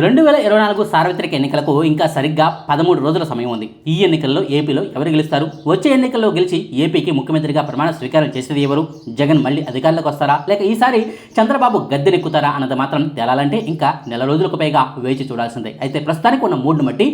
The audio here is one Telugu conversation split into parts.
రెండు వేల ఇరవై నాలుగు సార్వత్రిక ఎన్నికలకు ఇంకా సరిగ్గా పదమూడు రోజుల సమయం ఉంది. ఈ ఎన్నికల్లో ఏపీలో ఎవరు గెలుస్తారు? వచ్చే ఎన్నికల్లో గెలిచి ఏపీకి ముఖ్యమంత్రిగా ప్రమాణ స్వీకారం చేసేది ఎవరు? జగన్ మళ్ళీ అధికారంలోకి వస్తారా? లేక ఈసారి చంద్రబాబు గద్దెనెక్కుతారా అన్నది మాత్రం తేలాలంటే ఇంకా నెల రోజులకు పైగా వేచి చూడాల్సిందే. అయితే ప్రస్తుతానికి ఉన్న మూడును బట్టి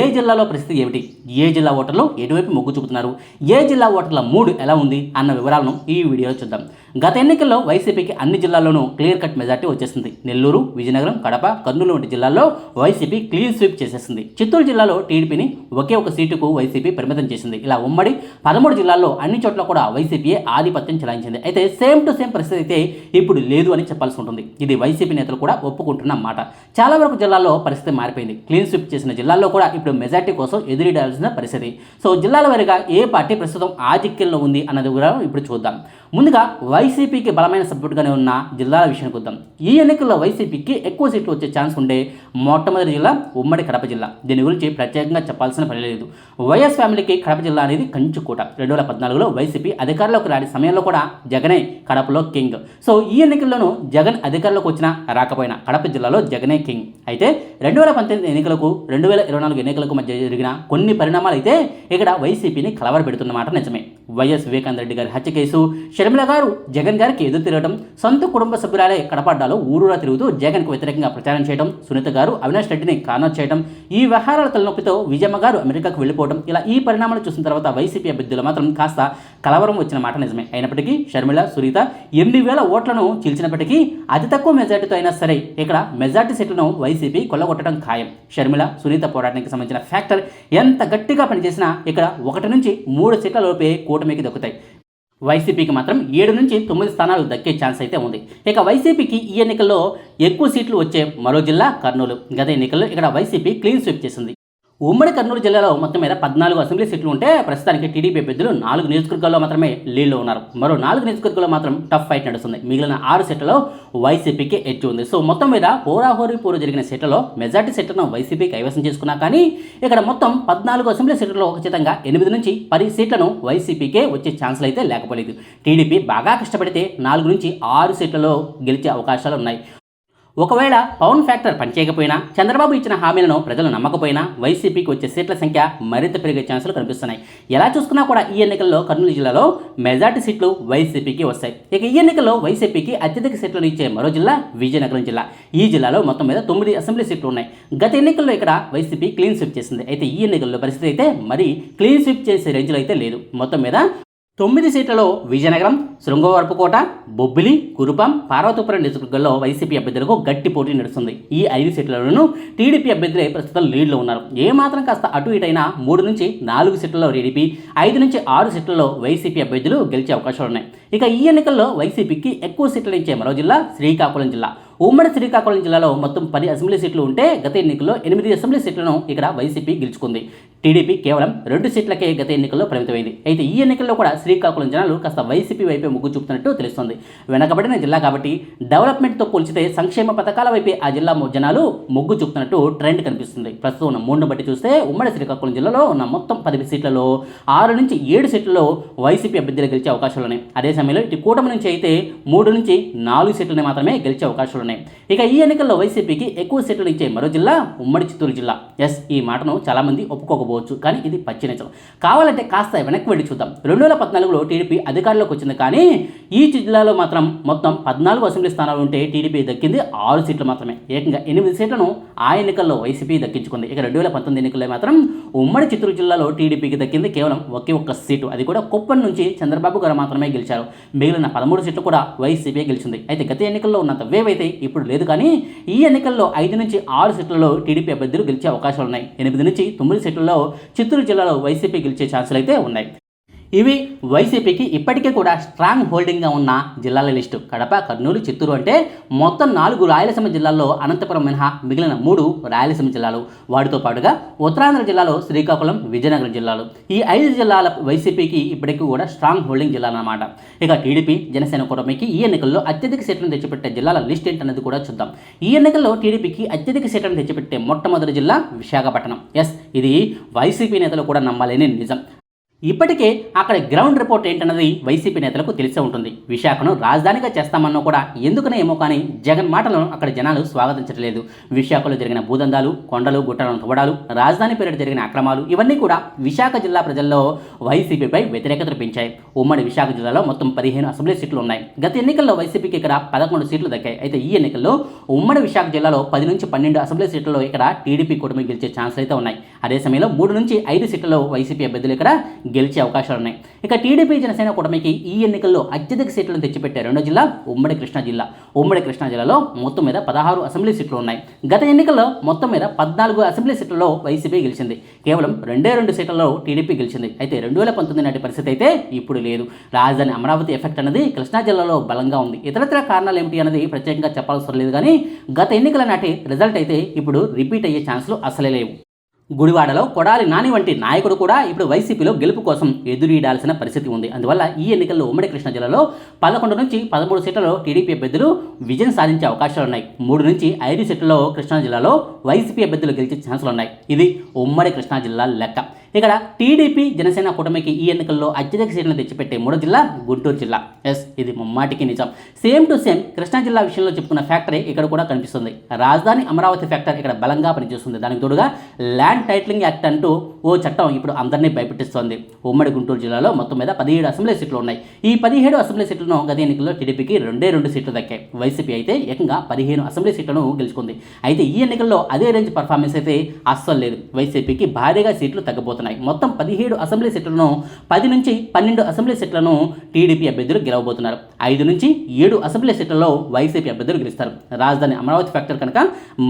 ఏ జిల్లాలో పరిస్థితి ఏమిటి? ఏ జిల్లా ఓటర్లు ఎటువైపు మొగ్గు చూపుతున్నారు? ఏ జిల్లా ఓటర్ల మూడు ఎలా ఉంది? అన్న వివరాలను ఈ వీడియోలో చూద్దాం. గత ఎన్నికల్లో వైసీపీకి అన్ని జిల్లాల్లోనూ క్లియర్ కట్ మెజార్టీ వచ్చేసింది. నెల్లూరు విజయనగరం కడప కర్నూలు వంటి జిల్లా జిల్లాల్లో వైసీపీ క్లీన్ స్వీప్ చేసేసింది. చిత్తూరు జిల్లాలో టీడీపీని ఒకే ఒక సీటుకు వైసీపీ పరిమితం చేసింది. ఇలా ఉమ్మడి పదమూడు జిల్లాల్లో అన్ని చోట్ల కూడా వైసీపీయే ఆధిపత్యం చెలాయించింది. అయితే సేమ్ టు సేమ్ పరిస్థితి అయితే ఇప్పుడు లేదు అని చెప్పాల్సి ఉంటుంది. ఇది వైసీపీ నేతలు కూడా ఒప్పుకుంటున్న మాట. చాలా వరకు జిల్లాల్లో పరిస్థితి మారిపోయింది. క్లీన్ స్వీప్ చేసిన జిల్లాల్లో కూడా ఇప్పుడు మెజార్టీ కోసం ఎదురీడాల్సిన పరిస్థితి. సో జిల్లాల వారిగా ఏ పార్టీ ప్రస్తుతం ఆధిక్యంలో ఉంది అన్నది కూడా ఇప్పుడు చూద్దాం. ముందుగా వైసీపీకి బలమైన సపోర్ట్గానే ఉన్న జిల్లాల విషయానికి వద్దాం. ఈ ఎన్నికల్లో వైసీపీకి ఎక్కువ సీట్లు వచ్చే ఛాన్స్ ఉండే మొట్టమొదటి జిల్లా ఉమ్మడి కడప జిల్లా. దీని గురించి ప్రత్యేకంగా చెప్పాల్సిన పని లేదు. వైఎస్ ఫ్యామిలీకి కడప జిల్లా అనేది కంచుకోట. రెండు వేల పద్నాలుగులో వైసీపీ అధికారంలోకి రాని సమయంలో కూడా జగనే కడపలో కింగ్. సో ఈ ఎన్నికల్లోనూ జగన్ అధికారంలోకి వచ్చినా రాకపోయినా కడప జిల్లాలో జగనే కింగ్. అయితే రెండు వేల పంతొమ్మిది ఎన్నికలకు రెండు వేల ఇరవై నాలుగు ఎన్నికలకు మధ్య జరిగిన కొన్ని పరిణామాలు అయితే ఇక్కడ వైసీపీని కలవరపెడుతున్నమాట నిజమే. వైఎస్ వివేకానంద రెడ్డి గారి హత్య కేసు. షర్మిల గారు జగన్ గారికి ఎదురు తిరగడం సొంత కుటుంబ సభ్యురాలే కడపడ్డాలో ఊరూరా తిరుగుతూ జగన్కు వ్యతిరేకంగా ప్రచారం చేయడం సునీత గారు అవినాష్ రెడ్డిని కానర్ చేయడం ఈ వ్యవహారాల తలనొప్పితో విజయమ్మ గారు అమెరికాకు వెళ్ళిపోవడం ఇలా ఈ పరిణామాలు చూసిన తర్వాత వైసీపీ అభ్యర్థులు మాత్రం కాస్త కలవరం వచ్చిన మాట నిజమే. అయినప్పటికీ షర్మిల సునీత ఎనిమిది వేల ఓట్లను చీల్చినప్పటికీ అతి తక్కువ మెజార్టీతో అయినా సరే ఇక్కడ మెజార్టీ సీట్లను వైసీపీ కొల్లగొట్టడం ఖాయం. షర్మిల సునీత పోరాటానికి సంబంధించిన ఫ్యాక్టర్ ఎంత గట్టిగా పనిచేసినా ఇక్కడ ఒకటి నుంచి మూడు సీట్ల లోపే కూటమికి దక్కుతాయి. వైసీపీకి మాత్రం ఏడు నుంచి తొమ్మిది స్థానాలు దక్కే ఛాన్స్ అయితే ఉంది. ఇక వైసీపీకి ఈ ఎన్నికల్లో ఎక్కువ సీట్లు వచ్చే మరో జిల్లా కర్నూలు. గత ఎన్నికల్లో ఇక్కడ వైసీపీ క్లీన్ స్వీప్ చేసింది. ఉమ్మడి కర్నూలు జిల్లాలో మొత్తం మీద పద్నాలుగు అసెంబ్లీ సీట్లు ఉంటే ప్రస్తుతానికి టీడీపీ అభ్యర్థులు నాలుగు నియోజకవర్గాల్లో మాత్రమే లీడ్లో ఉన్నారు. మరో నాలుగు నియోజకవర్గాల్లో మాత్రం టఫ్ ఫైట్ నడుస్తుంది. మిగిలిన ఆరు సీట్లలో వైసీపీకి ఎడ్జ్ ఉంది. సో మొత్తం మీద హోరాహోరీ పూర్వ జరిగిన సీట్లలో మెజార్టీ సీట్లను వైసీపీ కైవసం చేసుకున్నా కానీ ఇక్కడ మొత్తం పద్నాలుగు అసెంబ్లీ సీట్లలో ఖచ్చితంగా ఎనిమిది నుంచి పది సీట్లను వైసీపీకే వచ్చే ఛాన్సులు అయితే లేకపోలేదు. టీడీపీ బాగా కష్టపడితే నాలుగు నుంచి ఆరు సీట్లలో గెలిచే అవకాశాలు ఉన్నాయి. ఒకవేళ పవన్ ఫ్యాక్టర్ పనిచేయకపోయినా చంద్రబాబు ఇచ్చిన హామీలను ప్రజలు నమ్మకపోయినా వైసీపీకి వచ్చే సీట్ల సంఖ్య మరింత పెరిగే ఛాన్సులు కనిపిస్తున్నాయి. ఎలా చూసుకున్నా కూడా ఈ ఎన్నికల్లో కర్నూలు జిల్లాలో మెజార్టీ సీట్లు వైసీపీకి వస్తాయి. ఇక ఈ ఎన్నికల్లో వైసీపీకి అత్యధిక సీట్లను ఇచ్చే మరో జిల్లా విజయనగరం జిల్లా. ఈ జిల్లాలో మొత్తం మీద తొమ్మిది అసెంబ్లీ సీట్లు ఉన్నాయి. గత ఎన్నికల్లో ఇక్కడ వైసీపీ క్లీన్ స్విప్ చేసింది. అయితే ఈ ఎన్నికల్లో పరిస్థితి అయితే మరి క్లీన్ స్విప్ చేసే రేంజ్లో అయితే లేదు. మొత్తం మీద తొమ్మిది సీట్లలో విజయనగరం శృంగవరపుకోట బొబ్బిలి కురుపం పార్వతీపురం నియోజకవర్గాల్లో వైసీపీ అభ్యర్థులకు గట్టి పోటీ నడుస్తుంది. ఈ ఐదు సీట్లలోనూ టీడీపీ అభ్యర్థులే ప్రస్తుతం లీడ్లో ఉన్నారు. ఏమాత్రం కాస్త అటు ఇటైనా మూడు నుంచి నాలుగు సీట్లలో టీడీపీ ఐదు నుంచి ఆరు సీట్లలో వైసీపీ అభ్యర్థులు గెలిచే అవకాశాలు ఉన్నాయి ఇక ఈ ఎన్నికల్లో వైసీపీకి ఎక్కువ సీట్లు ఇచ్చే మరో జిల్లా శ్రీకాకుళం జిల్లా. ఉమ్మడి శ్రీకాకుళం జిల్లాలో మొత్తం పది అసెంబ్లీ సీట్లు ఉంటే గత ఎన్నికల్లో ఎనిమిది అసెంబ్లీ సీట్లను ఇక్కడ వైసీపీ గెలుచుకుంది. టీడీపీ కేవలం రెండు సీట్లకే గత ఎన్నికల్లో పరిమితమైంది. అయితే ఈ ఎన్నికల్లో కూడా శ్రీకాకుళం జనాలు కాస్త వైసీపీ వైపే మొగ్గు చూపుతున్నట్టు తెలుస్తుంది. వెనకబడిన జిల్లా కాబట్టి డెవలప్మెంట్తో పోల్చితే సంక్షేమ పథకాల వైపే ఆ జిల్లా జనాలు మొగ్గు చూపుతున్నట్టు ట్రెండ్ కనిపిస్తుంది. ప్రస్తుతం ఉన్న మూడును బట్టి చూస్తే ఉమ్మడి శ్రీకాకుళం జిల్లాలో ఉన్న మొత్తం పది సీట్లలో ఆరు నుంచి ఏడు సీట్లలో వైసీపీ అభ్యర్థులు గెలిచే అవకాశాలు ఉన్నాయి. అదే సమయంలో ఇటు కూటమి నుంచి అయితే మూడు నుంచి నాలుగు సీట్లని మాత్రమే గెలిచే అవకాశాలు ఉన్నాయి. ఇక ఈ ఎన్నికల్లో వైసీపీకి ఎక్కువ సీట్లు ఇచ్చే మరో జిల్లా ఉమ్మడి చిత్తూరు జిల్లా. ఎస్ ఈ మాటను చాలామంది ఒప్పుకోకపోవచ్చు కానీ ఇది పచ్చి నిజం. కావాలంటే కాస్త వెనక్కి వెళ్ళి చూద్దాం. రెండు వేల పద్నాలుగులో టీడీపీ అధికారంలోకి వచ్చింది కానీ ఈ జిల్లాలో మాత్రం మొత్తం పద్నాలుగు అసెంబ్లీ స్థానాలు ఉంటే టీడీపీ దక్కింది ఆరు సీట్లు మాత్రమే. ఏకంగా ఎనిమిది సీట్లను ఆ ఎన్నికల్లో వైసీపీ దక్కించుకుంది. ఇక రెండు వేల పంతొమ్మిది ఎన్నికల్లో మాత్రం ఉమ్మడి చిత్తూరు జిల్లాలో టీడీపీకి దక్కింది కేవలం ఒకే ఒక్క సీటు. అది కూడా కుప్పం నుంచి చంద్రబాబు గారు మాత్రమే గెలిచారు. మిగిలిన పదమూడు సీట్లు కూడా వైసీపీ గెలిచింది. అయితే గత ఎన్నికల్లో ఉన్నంత వేవ్ అయితే ఇప్పుడు లేదు కానీ ఈ ఎన్నికల్లో ఐదు నుంచి ఆరు సీట్లలో టీడీపీ అభ్యర్థులు గెలిచే అవకాశాలు ఉన్నాయి ఎనిమిది నుంచి తొమ్మిది సీట్లలో చిత్తూరు జిల్లాలో వైసీపీ గెలిచే ఛాన్సులు అయితే ఉన్నాయి. ఇవి వైసీపీకి ఇప్పటికే కూడా స్ట్రాంగ్ హోల్డింగ్గా ఉన్న జిల్లాల లిస్టు. కడప కర్నూలు చిత్తూరు అంటే మొత్తం నాలుగు రాయలసీమ జిల్లాల్లో అనంతపురం మినహా మిగిలిన మూడు రాయలసీమ జిల్లాలు. వాటితో పాటుగా ఉత్తరాంధ్ర జిల్లాలో శ్రీకాకుళం విజయనగరం జిల్లాలు. ఈ ఐదు జిల్లాల వైసీపీకి ఇప్పటికీ కూడా స్ట్రాంగ్ హోల్డింగ్ జిల్లాలు అన్నమాట ఇక టీడీపీ జనసేన కూటమికి ఈ ఎన్నికల్లో అత్యధిక సీట్లను తెచ్చిపెట్టే జిల్లాల లిస్ట్ ఏంటనేది కూడా చూద్దాం. ఈ ఎన్నికల్లో టీడీపీకి అత్యధిక సీట్లను తెచ్చిపెట్టే మొట్టమొదటి జిల్లా విశాఖపట్నం. ఎస్ ఇది వైసీపీ నేతలు కూడా నమ్మలేని నిజం. ఇప్పటికే అక్కడ గ్రౌండ్ రిపోర్ట్ ఏంటన్నది వైసీపీ నేతలకు తెలిసే ఉంటుంది. విశాఖను రాజధానిగా చేస్తామన్నా కూడా ఎందుకనే ఏమో కానీ జగన్ మాటలను అక్కడ జనాలు స్వాగతించట్లేదు. విశాఖలో జరిగిన భూదందాలు కొండలు గుట్టలను తవ్వడాలు రాజధాని పేరిట జరిగిన అక్రమాలు ఇవన్నీ కూడా విశాఖ జిల్లా ప్రజల్లో వైసీపీపై వ్యతిరేకత పెంచాయి. ఉమ్మడి విశాఖ జిల్లాలో మొత్తం పదిహేను అసెంబ్లీ సీట్లు ఉన్నాయి. గత ఎన్నికల్లో వైసీపీకి ఇక్కడ పదకొండు సీట్లు దక్కాయి. అయితే ఈ ఎన్నికల్లో ఉమ్మడి విశాఖ జిల్లాలో పది నుంచి పన్నెండు అసెంబ్లీ సీట్లలో ఇక్కడ టీడీపీ కూటమి గెలిచే ఛాన్స్ అయితే ఉన్నాయి. అదే సమయంలో మూడు నుంచి ఐదు సీట్లలో వైసీపీ అభ్యర్థులు ఇక్కడ గెలిచే అవకాశాలు ఉన్నాయి. ఇక టీడీపీ జనసేన కూటమికి ఈ ఎన్నికల్లో అత్యధిక సీట్లను తెచ్చిపెట్టే రెండో జిల్లా ఉమ్మడి కృష్ణా జిల్లా. ఉమ్మడి కృష్ణా జిల్లాలో మొత్తం మీద పదహారు అసెంబ్లీ సీట్లు ఉన్నాయి. గత ఎన్నికల్లో మొత్తం మీద పద్నాలుగు అసెంబ్లీ సీట్లలో వైసీపీ గెలిచింది. కేవలం రెండే రెండు సీట్లలో టీడీపీ గెలిచింది. అయితే రెండు వేల పంతొమ్మిది నాటి పరిస్థితి అయితే ఇప్పుడు లేదు. రాజధాని అమరావతి ఎఫెక్ట్ అనేది కృష్ణా జిల్లాలో బలంగా ఉంది. ఇతరత్ర కారణాలు ఏమిటి అనేది ప్రత్యేకంగా చెప్పాల్సిన లేదు కానీ గత ఎన్నికల నాటి రిజల్ట్ అయితే ఇప్పుడు రిపీట్ అయ్యే ఛాన్సులు అసలే లేవు. గుడివాడలో కొడాలి నాని వంటి నాయకుడు కూడా ఇప్పుడు వైసీపీలో గెలుపు కోసం ఎదురీడాల్సిన పరిస్థితి ఉంది. అందువల్ల ఈ ఎన్నికల్లో ఉమ్మడి కృష్ణా జిల్లాలో పదకొండు నుంచి పదమూడు సీట్లలో టీడీపీ అభ్యర్థులు విజయం సాధించే అవకాశాలు ఉన్నాయి. మూడు నుంచి ఐదు సీట్లలో కృష్ణా జిల్లాలో వైసీపీ అభ్యర్థులు గెలిచే ఛాన్సులు ఉన్నాయి. ఇది ఉమ్మడి కృష్ణా జిల్లా లెక్క. ఇక్కడ టీడీపీ జనసేన కూటమికి ఈ ఎన్నికల్లో అత్యధిక సీట్లను తెచ్చిపెట్టే మూడో జిల్లా గుంటూరు జిల్లా. ఎస్ ఇది ముమ్మాటికి నిజం. సేమ్ టు సేమ్ కృష్ణా జిల్లా విషయంలో చెప్పుకున్న ఫ్యాక్టరీ ఇక్కడ కూడా కనిపిస్తుంది. రాజధాని అమరావతి ఫ్యాక్టరీ ఇక్కడ బలంగా పనిచేస్తుంది. దానికి తోడుగా ల్యాండ్ టైటిలింగ్ యాక్ట్ అంటూ ఓ చట్టం ఇప్పుడు అందరినీ భయపెట్టిస్తోంది. ఉమ్మడి గుంటూరు జిల్లాలో మొత్తం మీద పదిహేడు అసెంబ్లీ సీట్లు ఉన్నాయి. ఈ పదిహేడు అసెంబ్లీ సీట్లను గత ఎన్నికల్లో టీడీపీకి రెండే రెండు సీట్లు దక్కాయి. వైసీపీ అయితే ఏకంగా పదిహేను అసెంబ్లీ సీట్లను గెలుచుకుంది. అయితే ఈ ఎన్నికల్లో అదే రేంజ్ పర్ఫార్మెన్స్ అయితే అస్సలు లేదు. వైసీపీకి భారీగా సీట్లు తగ్గబోతున్నాయి. మొత్తం పదిహేడు అసెంబ్లీ సీట్లను పది నుంచి పన్నెండు అసెంబ్లీ సీట్లను టీడీపీ అభ్యర్థులు గెలవబోతున్నారు. ఐదు నుంచి ఏడు అసెంబ్లీ సీట్లలో వైసీపీ అభ్యర్థులు గెలుస్తారు. రాజధాని అమరావతి ఫ్యాక్టర్ కనుక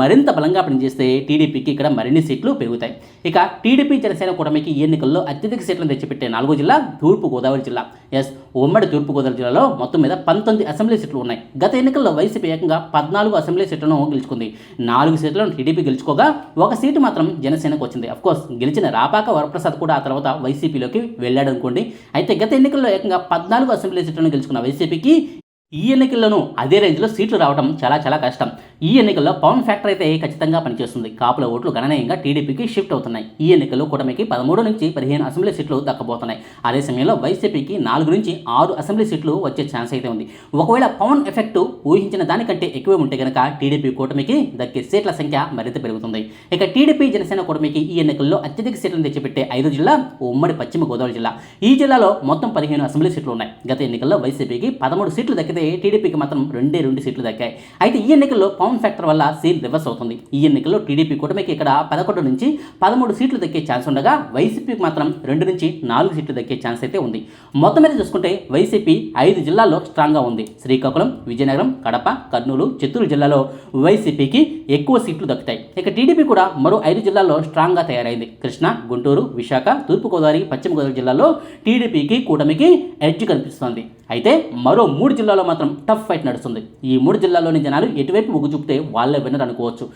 మరింత బలంగా పనిచేస్తే టీడీపీకి ఇక్కడ మరిన్ని సీట్లు పెరుగుతాయి. ఇక టీడీపీ జనసేన కూటమికి ఈ ఎన్నికల్లో అత్యధిక సీట్లను తెచ్చిపెట్టే నాలుగో జిల్లా తూర్పుగోదావరి జిల్లా. ఎస్ ఉమ్మడి తూర్పు గోదావరి జిల్లాలో మొత్తం మీద పంతొమ్మిది అసెంబ్లీ సీట్లు ఉన్నాయి. గత ఎన్నికల్లో వైసీపీ ఏకంగా పద్నాలుగు అసెంబ్లీ సీట్లను గెలుచుకుంది. నాలుగు సీట్లను టీడీపీ గెలుచుకోగా ఒక సీటు మాత్రం జనసేనకు వచ్చింది. అఫ్కోర్స్ గెలిచిన రాపాక వరప్రసాద్ కూడా ఆ తర్వాత వైసీపీలోకి వెళ్ళాడు అనుకోండి అయితే గత ఎన్నికల్లో ఏకంగా పద్నాలుగు అసెంబ్లీ సీట్లను గెలుచుకున్న వైసీపీకి ఈ ఎన్నికల్లోనూ అదే రేంజ్లో సీట్లు రావడం చాలా చాలా కష్టం. ఈ ఎన్నికల్లో పవన్ ఫ్యాక్టర్ అయితే ఖచ్చితంగా పనిచేస్తుంది. కాపుల ఓట్లు గణనీయంగా టీడీపీకి షిఫ్ట్ అవుతున్నాయి. ఈ ఎన్నికల్లో కూటమికి పదమూడు నుంచి పదిహేను అసెంబ్లీ సీట్లు దక్కబోతున్నాయి. అదే సమయంలో వైసీపీకి నాలుగు నుంచి ఆరు అసెంబ్లీ సీట్లు వచ్చే ఛాన్స్ అయితే ఉంది. ఒకవేళ పవన్ ఎఫెక్ట్ ఊహించిన దానికంటే ఎక్కువే ఉంటే కనుక టీడీపీ కూటమికి దక్కే సీట్ల సంఖ్య మరింత పెరుగుతుంది. ఇక టీడీపీ జనసేన కూటమికి ఈ ఎన్నికల్లో అత్యధిక సీట్లను తెచ్చిపెట్టే ఐదు జిల్లా ఉమ్మడి పశ్చిమ గోదావరి జిల్లా. ఈ జిల్లాలో మొత్తం పదిహేను అసెంబ్లీ సీట్లు ఉన్నాయి. గత ఎన్నికల్లో వైసీపీకి పదమూడు సీట్లు దక్కితే టీడీపీకి మాత్రం రెండే రెండు సీట్లు దక్కాయి. అయితే ఈ ఎన్నికల్లో పవన్ ఫ్యాక్టర్ వల్ల సీట్ రివర్స్ అవుతుంది. ఈ ఎన్నికల్లో టీడీపీ కూటమికి ఇక్కడ పదకొండు నుంచి పదమూడు సీట్లు దక్కే ఛాన్స్ ఉండగా వైసీపీకి మాత్రం రెండు నుంచి నాలుగు సీట్లు దక్కే ఛాన్స్ అయితే ఉంది. మొత్తం మీద చూసుకుంటే వైసీపీ ఐదు జిల్లాల్లో స్ట్రాంగ్గా ఉంది. శ్రీకాకుళం విజయనగరం కడప కర్నూలు చిత్తూరు జిల్లాలో వైసీపీకి ఎక్కువ సీట్లు దక్కుతాయి. ఇక టీడీపీ కూడా మరో ఐదు జిల్లాల్లో స్ట్రాంగ్గా తయారైంది. కృష్ణా గుంటూరు విశాఖ తూర్పుగోదావరి పశ్చిమ గోదావరి జిల్లాలో టీడీపీకి కూటమికి ఎడ్జ్ కనిపిస్తోంది. అయితే మరో మూడు జిల్లాలో మాత్రం టఫ్ ఫైట్ నడుస్తుంది. ఈ మూడు జిల్లాల్లోని జనాలు ఎటువైపు మొగ్గు చూపితే వాళ్ళే విన్నర్ అనుకోవచ్చు.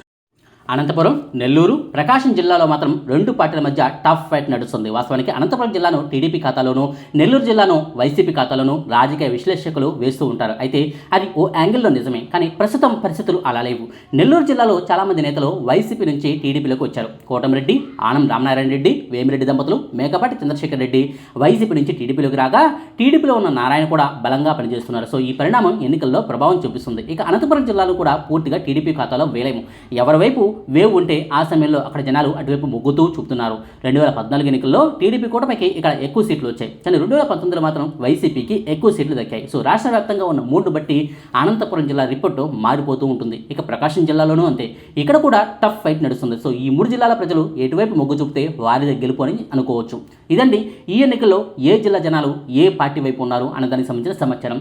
అనంతపురం నెల్లూరు ప్రకాశం జిల్లాలో మాత్రం రెండు పార్టీల మధ్య టఫ్ ఫైట్ నడుస్తుంది. వాస్తవానికి అనంతపురం జిల్లాను టీడీపీ ఖాతాలోను నెల్లూరు జిల్లాను వైసీపీ ఖాతాలోను రాజకీయ విశ్లేషకులు వేస్తూ ఉంటారు. అయితే అది ఓ యాంగిల్లో నిజమే కానీ ప్రస్తుతం పరిస్థితులు అలా లేవు. నెల్లూరు జిల్లాలో చాలామంది నేతలు వైసీపీ నుంచి టీడీపీలోకి వచ్చారు. కోటమిరెడ్డి ఆనం రామనారాయణ రెడ్డి వేమిరెడ్డి దంపతులు మేకపాటి చంద్రశేఖర్ రెడ్డి వైసీపీ నుంచి టీడీపీలోకి రాగా టీడీపీలో ఉన్న నారాయణ కూడా బలంగా పనిచేస్తున్నారు. సో ఈ పరిణామం ఎన్నికల్లో ప్రభావం చూపిస్తుంది. ఇక అనంతపురం జిల్లాలో కూడా పూర్తిగా టీడీపీ ఖాతాలో వేలేము. ఎవరి వైపు వేవ్ ఉంటే ఆ సమయంలో అక్కడ జనాలు అటువైపు మొగ్గుతూ చూపుతున్నారు. రెండు వేల పద్నాలుగు ఎన్నికల్లో టీడీపీ కూటమికి ఇక్కడ ఎక్కువ సీట్లు వచ్చాయి. కానీ రెండు వేల పంతొమ్మిదిలో మాత్రం వైసీపీకి ఎక్కువ సీట్లు దక్కాయి. సో రాష్ట్ర వ్యాప్తంగా ఉన్న మూడు బట్టి అనంతపురం జిల్లా రిపోర్టు మారిపోతూ ఉంటుంది. ఇక ప్రకాశం జిల్లాలోనూ అంతే. ఇక్కడ కూడా టఫ్ ఫైట్ నడుస్తుంది. సో ఈ మూడు జిల్లాల ప్రజలు ఎటువైపు మొగ్గు చూపితే వారిదే గెలుపు అని అనుకోవచ్చు. ఇదండి ఈ ఎన్నికల్లో ఏ జిల్లా జనాలు ఏ పార్టీ వైపు ఉన్నారు అన్న దానికి సంబంధించిన సమాచారం.